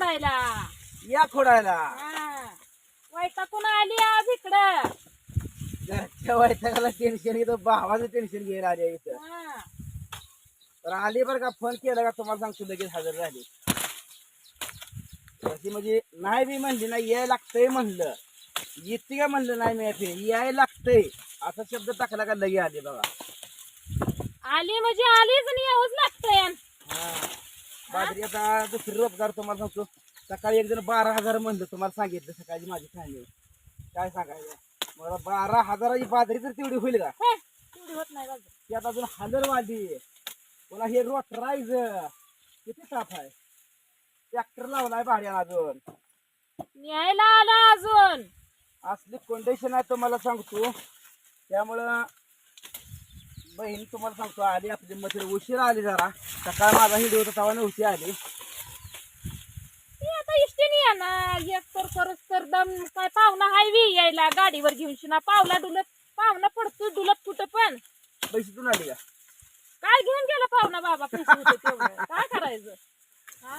खोडायला या खोडायला हा. वैतागून आली आज इकडं. घरच्या वैतागाला टेन्शन येतं. भावाचं टेन्शन घ्यायला आले इथं. हा. तर आली बरं का फोन केला का तुम्हाला सांगतो लगेच हजर झाली. तशी म्हणजे नाही बी म्हणली नाही याय लागतंय म्हणलं. येते का म्हणलं नाही मी याय याय लागतंय. असा शब्द टाकला का लगे आले बघा आली म्हणजे आलीच आणि यावंच लागतंय. हा. बाजरी आता दुसरी रोजगार तुम्हाला सांगतो. सकाळी एक जण बारा हजार म्हणलं तुम्हाला सांगितलं सकाळी माझी फॅमिली काय सांगायचं? मला बारा हजाराची बाजरी तर तेवढी होईल का? तेवढी होत नाही बाजू त्यात अजून हलरवाली पुन्हा हे रोटरायज किती ताप आहे? ट्रॅक्टर लावलाय भाड्यानं अजून. न्यायला आला अजून. असली कंडिशन आहे तुम्हाला सांगतो. त्यामुळं बहीण तुम्हाला सांगतो आली आपली मथे उशीर आली जरा. सकाळ माझा हिंदी होता तेव्हा नव्हती आली. ती आता इष्टीने येणार. एक तर करत तर दम काय पाहुणा हायवी यायला. गाडीवर घेऊन शिना पावला डुलत पाहुणा पडतो डुलत कुठं पण. पैसे आली का? काय घेऊन गेला पाहुणा बाबा? पैसे होते तेवढं. काय करायचं? हा?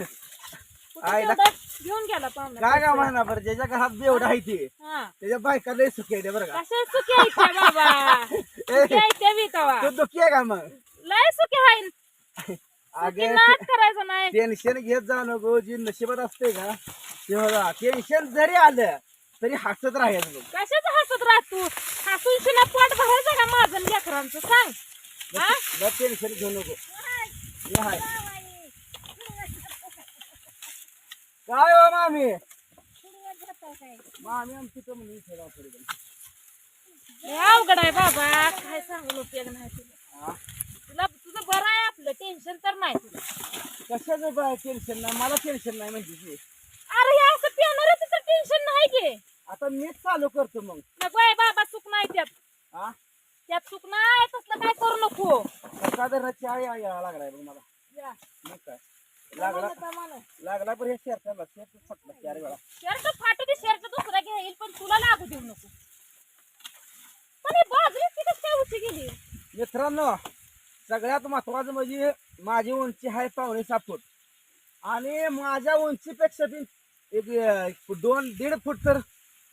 कुठं आईला- तेवढं घेऊन गेला पाहुणा. काय. का म्हणा बरं? ज्याच्या घरात बेवडा आहे ते. हा. त्याच्या बायका लय सुखी आहे बरं का? कशा सुखी आहे त्या बाबा सुखी आहे त्या बी तवा तो दुखी आहे का मग लय सुखी आहे सुखी अगे नाच करायचं नाही टेन्शन घेत जाऊ नको जी नशिबात असते का ते बघा टेन्शन जरी आलं तरी हसत राहायचं बघ कशाच हसत राहत तू? हसून शिना पोट भरायचं का माझं लेकरांचं? सांग. हा? टेन्शन घेऊ नको. हे हाय. काय हो मामी? मामी आमची तर म्हणून रे. लय अवघड आहे बाबा. काय सांगून उपयोग नाही. तुला हा? तुला तुझं बरं आहे आपलं टेन्शन तर नाही तुला कशाचं बाय टेन्शन नाही? मला टेन्शन नाही म्हणजे. अरे हे असं पिणाऱ्याचं तर टेन्शन नाही घे आता मीच चालू करतो मग. नको आहे बाबा चूक नाही त्यात. हा त्यात चूक नाही तसलं काय करू नको. साधारण चहा या या लागलाय बघ मला. या. मग काय? लागला तर मला. लागला पण हे शेरचा शेरचा फटला चार वेळा शर्ट फाटू दे शर्ट दुसरा घेईल पण तुला लागू देऊ नको. पण हे बाजरी किती काय उशी गेली? मित्रांनो सगळ्यात महत्वाचं म्हणजे माझी उंची आहे पावणे सहा फूट. आणि माझ्या उंचीपेक्षा बी एक दोन दीड फूट तर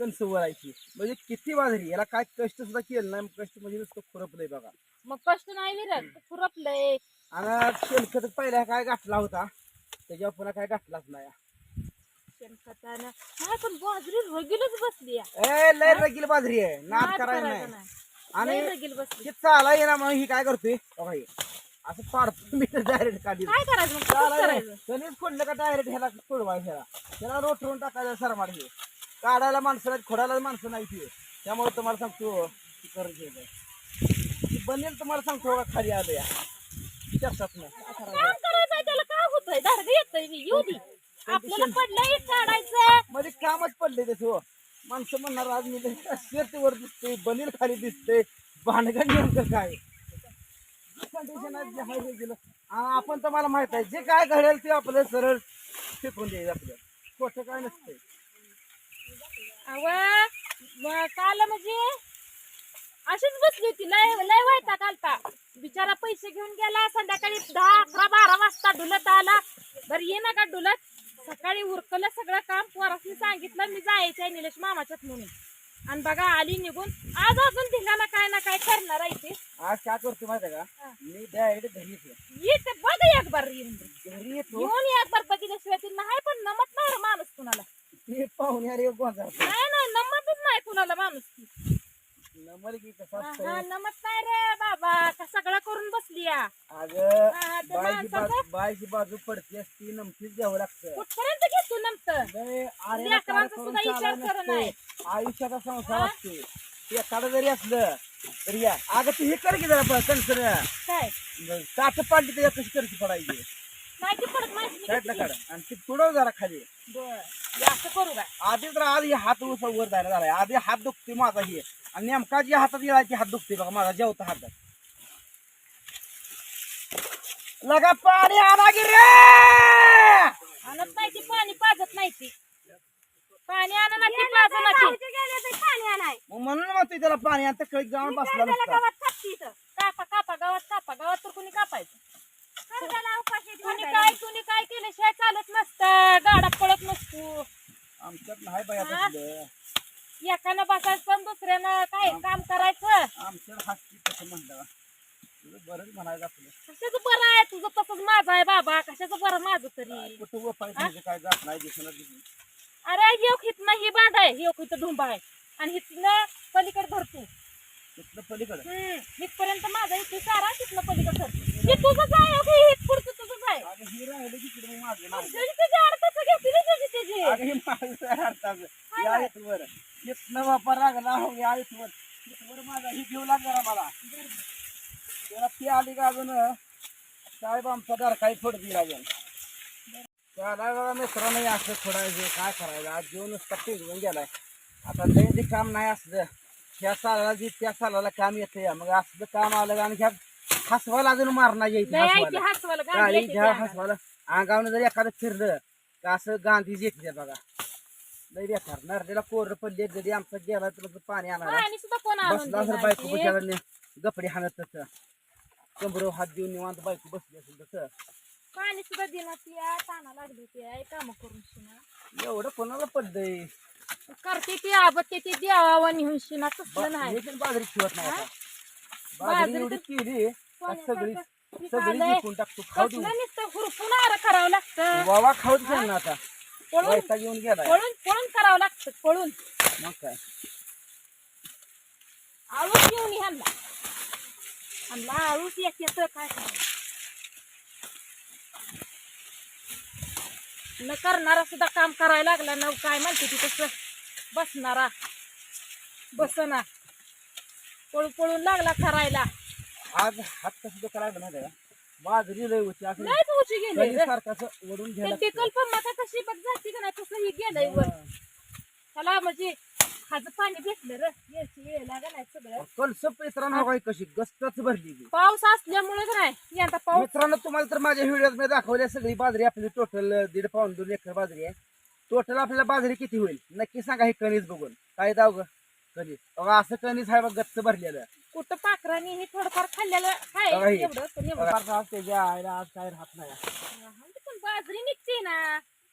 कणस वरायची म्हणजे किती बाजरी याला काय कष्ट सुद्धा केलं नाही. कष्ट म्हणजे नुसतं खुरपलंय बघा. मग कष्ट नाही विरत खुरपलंय. आणि शेणखत पहिला काय गाठला होता? त्याच्यावर पुन्हा काय गाठलाच नाही. शेणखतानं. नाही पण बाजरी रगीलच बसली. ए लय रगील बाजरी आहे. नाद करायला नाही. आणि लय रगील बसली. हे चाला येणार म्हणून ही काय करतोय? बघा. असं पाडतो मी डायरेक्ट काढी काय करायचं मग? कसं करायचं? कणीस खोडलं का डायरेक्ट ह्याला सोडवाय ह्याला. त्याला रोटरून टाकायचं सरमाड हे. काढायला माणसं नाही खोडायला माणसं नाही ती त्यामुळे तुम्हाला सांगतो ती करून घ्यायचं ती बनेल तुम्हाला सांगतो बघा खाली आलं या. चर्चात नाही काय करायचं? काय करायचंय त्याला? काय होतंय? धाडग येतंय मी. येऊ दे. आपल्याला पडलंय काढायचं. मध्ये कामच पडले त्याचं हो. माणसं म्हणणार आज मी शेतीवर दिसते बनील खाली दिसते भानगड नेमकं काय? कंडिशन आहे जे आहे गेलं. आ- आपण तर मला माहीत आहे जे काय घडेल ते आपलं सरळ फेकून द्यायचं आपलं. खोटं काय नसतंय. अव म- काल म्हणजे अशीच बसली होती लय लय व्हायचा कालता बिचारा पैसे घेऊन गेला संध्याकाळी दहा अकरा बारा वाजता डुलत आला. बरं ये ना का डुलत. सकाळी उरकलं सगळं काम पोरासनी सांगितलं मी जायचं आहे निलेश मामाच्यात म्हणून. आणि बघा आली निघून. आज अजून धिंगाणा काय ना काय करणार आहे ते. आज काय करतो माहिती का? मी डायरेक्ट घरी येतो. ये ते बघ एक बार येऊन. घरी येतो. येऊन एक बार बघितल्याशिवाय ते नाही पण नमत नाही रे माणूस कुणाला. ते पाहुणे अरे गोंधळ नाही नाही नमतच नाही कुणाला माणूस की हा, हा, रे बाबा का सगळं करून बसली या अगं हा, ते बायची माणसाचं- बाजू बायची बाजू पडते असती नमकीच घ्यावं लागतं. कुठपर्यंत घेतो नंतर लय आरेला लेकरांचा कार करून सुद्धा विचार चालायला करा नसते. नाही. आयुष्याचा संसार हा? असते एखादं जरी असलं तरी या. अगं तू हे कर की जरा कणसर काय? काच पाडली त्याच्यात कशी करची पडायची. माहिती पडत माहिती साईडला काढ. आणि ती तुडव जरा खाली. बर हे असं करू काय आधी तर हे हात उसा वर जायला झालाय. आधी हात दुखते माझा हे. आणि नेमका जे हातात येळायची हात दुखते बघा माझा जेवता हातात लगा पाणी आणा की रे! आणत नाही ती पाणी पाजत नाही ती. पाणी आणा ना ती पाजत पाणी आणाय. मग म्हणून मग त्याला पाणी आता कळीत जाऊन बसला नसता. गावात इथं. कापा कापा गावात कापा. गावात तर कुणी कापायचं? कुणी काय कुणी काय केल्याशिवाय चालत नसतं गाडा पळत नसतो. आमच्यात नाही बाया? एकानं बसायचं पण दुसऱ्यानं काय काम करायचं? आमच्यात हसती तसं म्हणलं. तुझं बरंच म्हणायचं आपलं कशाचं बरं आहे? तुझं तसंच माझं आहे बाबा. कशाचं बरं माझं तरी? कुठं वपायचं म्हणजे काय जात नाही दिसणार दिसून अरे येऊ हितनं ही बांध आहे. येऊ हिथं ढुंबा आहे. आणि हिथनं पलीकडे धरतो. तिथलं पलीकडं? हम्म. हितपर्यंत माझा इथे सारा तिथनं पलीकडे धरतो. हे तुझंच आहे हो की पुढचं तुझंच आहे. अगं ही राहिलं तिकडे मग माझं नाही त्याची त्याची अडचण घेतली ना त्याची त्याची अगं हे माझं अर्थाचं. या इथवर तिथनं वापर लागला हो या इथवर इथवर माझा ही घेऊ लागला मला त्याला ती आली का अजून? साहेब आमचा दर काही थोडं दिला त्याला बघा मित्रांनो हे असं थोडायचं काय करायचं? आज जेवण नुसता पिघळून गेलाय. आता दैनिक काम नाही असलं. ह्या सालाला जी त्या सालाला काम येतं या मग असलं काम आलं आणि ह्या हसवाला अजून मारणार ती हसवाला गाडी घ्या त्या. अंगावनं जर एखादं फिरलं का असं गांधीजी येते बघा. लय बेकार. नरडेला कोरडं पडली गडी आमचा गेला तुला पाणी आणायला पाणी सुद्धा कोण आणून बसला असेल देणार बायको ते? बिचाराने गपडी हाणत तसं कमरो हात देऊन निवांत बायको बसली असेल तसं. पाणी सुद्धा दिना ती आहे, ताना लागली ती आहे काम करून शिना. एवढं कोणाला पडलंय? करते ती आबते ती देवावा निहून शिना तसलं नाही. बाजरी ठेवत नाही आता. बाजरी बाजरी एवढी केली का सगळी सगळी झालंय. विकून टाकतो खाऊ देऊ कसलं नुसतं हुरपून आरं करावं लागतं. वावा खाऊच जाईल ना आता पळून वैता घेऊन गेलाय. पळून पळून करावं लागतं पळून. मग काय? आळूच येऊन ह्यांना. ह्यांना आळूच एक येतं काय न करणारा सुद्धा काम करायला लागला. न काय म्हणते ती तसं? बसणारा. बसना. पळून पळून लागला करायला आज हात कसं लागलं माहिती का? बाजरी लय होती असं. लयच उची गेले कधी सारखं असं वडून घ्यायला ते कशी बघ जाती का नाही तसं ही गेलंय वर. त्याला म्हणजे खाजं पाणी भेटलं र. यायची वेळ लागला नाही सगळं. कलसप मित्रांनो बघा कशी गस्तच भरली. पाऊस असल्यामुळे का नाही यंदा पाऊस मित्रांनो तुम्हाला तर माझ्या व्हिडिओत मी दाखवल्या सगळी बाजरी आपली टोटल दीड पाऊन दोन एकर बाजरी आहे. टोटल आपल्याला बाजरी किती होईल? नक्की सांगा हे कणीस बघून. काय दाव ग? कणीस. बघा असं कणीस आहे बघ गच्च भरलेलं. कुठं पाखरांनी हे थोडंफार खाल्लेलं आहे बघा हे. एवढं पण एवढं. बघा, आज त्याच्या आईला आज काय राहत नाही पण बाजरी निघते ना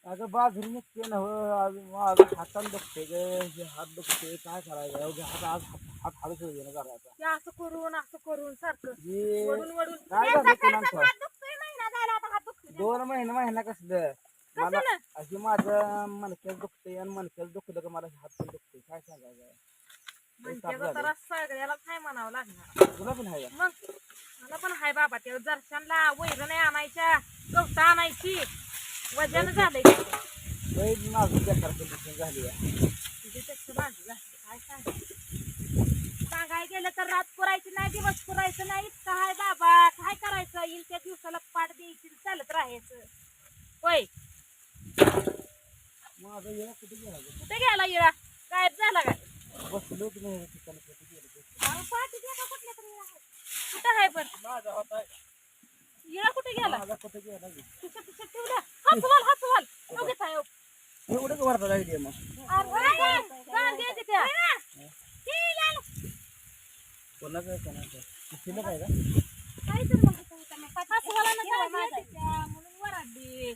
अगं बाजरी निघते ना हो आज माझं हातानं दुखते ग हे हात दुखते काय करायचं अवघे हात आज हात हात हाडूच ना करायचा ते असं करून असं करून सारखं हे वडून वडून काय झालं? हात दुखतोय महिना झाला आता हात दुखतोय. दोन महिने महिना कसलं मला कसलं? अशी माझं मणक्यात दुखते आणि मणक्यात दुखलं का मला हात पण दुखते काय सांगायचं लय ताप म्हणते झाले. तर सगळ्याला काय म्हणावं लागणार. तुला पण आहे का? मग मला पण हाय बाबा त्या जरशांना वैर नाही आणायच्या गवता आणायची. वजन झालंय. लय माझं बेकार कंडिशन झाली आहे. काय सांगायचं? सांगाय गेलं तर रात पुरायची नाही दिवस पुरायचं नाही. इतकं हाय बाबा काय करायचं? येईल त्या दिवसाला पाठ द्यायची चालत राहायचं. होय. माझं कुठे गेला गं? कुठे गेला इळा गायब झाला काय बसलो की नाही ठिकाणी कुठे गेलं ते? अहो, पाठी द्या कुठं आहे पण माझा होता इळा कुठे गेला माझा कुठे गेला गं? खिशात ठेवला हातवाल हातवाल बघत आहे लागली मग दे तिथे कोणाचं आहे कोणाचं काय का म्हणून वराडली